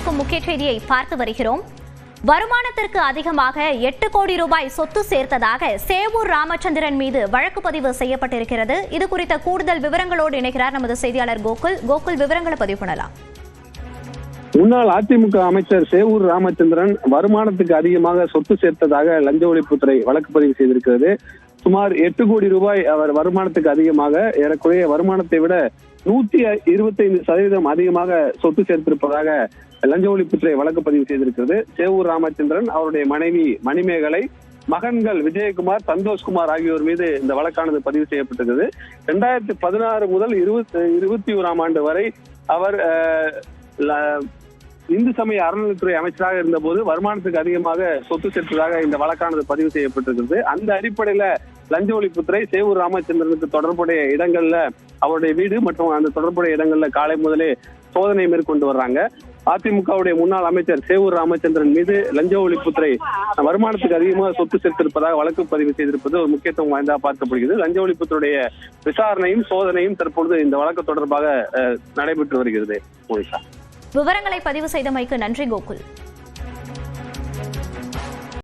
இருக்கும் முக்கிய செய்தியை பார்த்து வருகிறோம். வருமானத்திற்கு அதிகமாக எட்டு கோடி ரூபாய் சொத்து சேர்த்ததாக சேவூர் ராமச்சந்திரன் மீது வழக்கு பதிவு செய்யப்பட்டிருக்கிறது. இது குறித்த கூடுதல் விவரங்களோடு இணைகிறார் நமது செய்தியாளர் கோகுல். கோகுல் விவரங்களை பதிவு பண்ணலாம். முன்னாள் அதிமுக அமைச்சர் சேவூர் ராமச்சந்திரன் வருமானத்துக்கு அதிகமாக சொத்து சேர்த்ததாக லஞ்ச ஒழிப்புத்துறை வழக்கு பதிவு செய்திருக்கிறது. சுமார் எட்டு கோடி ரூபாய் அவர் வருமானத்துக்கு அதிகமாக ஏறக்குறைய வருமானத்தை விட நூத்தி இருபத்தைந்து சதவீதம் அதிகமாக சொத்து சேர்த்திருப்பதாக லஞ்ச ஒழிப்புத்துறை வழக்கு பதிவு செய்திருக்கிறது. சேவூர் ராமச்சந்திரன் அவருடைய மனைவி மணிமேகலை மகன்கள் விஜயகுமார் சந்தோஷ்குமார் ஆகியோர் மீது இந்த வழக்கானது பதிவு செய்யப்பட்டிருக்கிறது. இரண்டாயிரத்தி பதினாறு முதல் இருபத்தி இருபத்தி ஓராம் ஆண்டு வரை அவர் ல- இந்து சமய அறநிலைத்துறை அமைச்சராக இருந்தபோது வருமானத்துக்கு அதிகமாக சொத்து சேர்த்ததாக இந்த வழக்கானது பதிவு செய்யப்பட்டிருக்கிறது. அந்த அடிப்படையில லஞ்ச ஒழிப்புத்துறை சேவூர் ராமச்சந்திரனுக்கு தொடர்புடைய இடங்கள்ல அவருடைய வீடு மற்றும் அந்த தொடர்புடைய இடங்கள்ல காலை முதலே சோதனை மேற்கொண்டு வர்றாங்க. அதிமுகவுடைய முன்னாள் அமைச்சர் சேவூர் ராமச்சந்திரன் மீது லஞ்ச ஒழிப்புத்துறை வருமானத்துக்கு அதிகமாக சொத்து சேர்த்திருப்பதாக வழக்கு பதிவு செய்திருப்பது ஒரு முக்கியத்துவம் வாய்ந்தா பார்க்கப்படுகிறது. லஞ்ச ஒழிப்புத்துறைய விசாரணையும் சோதனையும் தற்பொழுது இந்த வழக்கு தொடர்பாக அஹ், நடைபெற்று வருகிறது. விவரங்களை பதிவு செய்தமைக்கு நன்றி கோகுல்.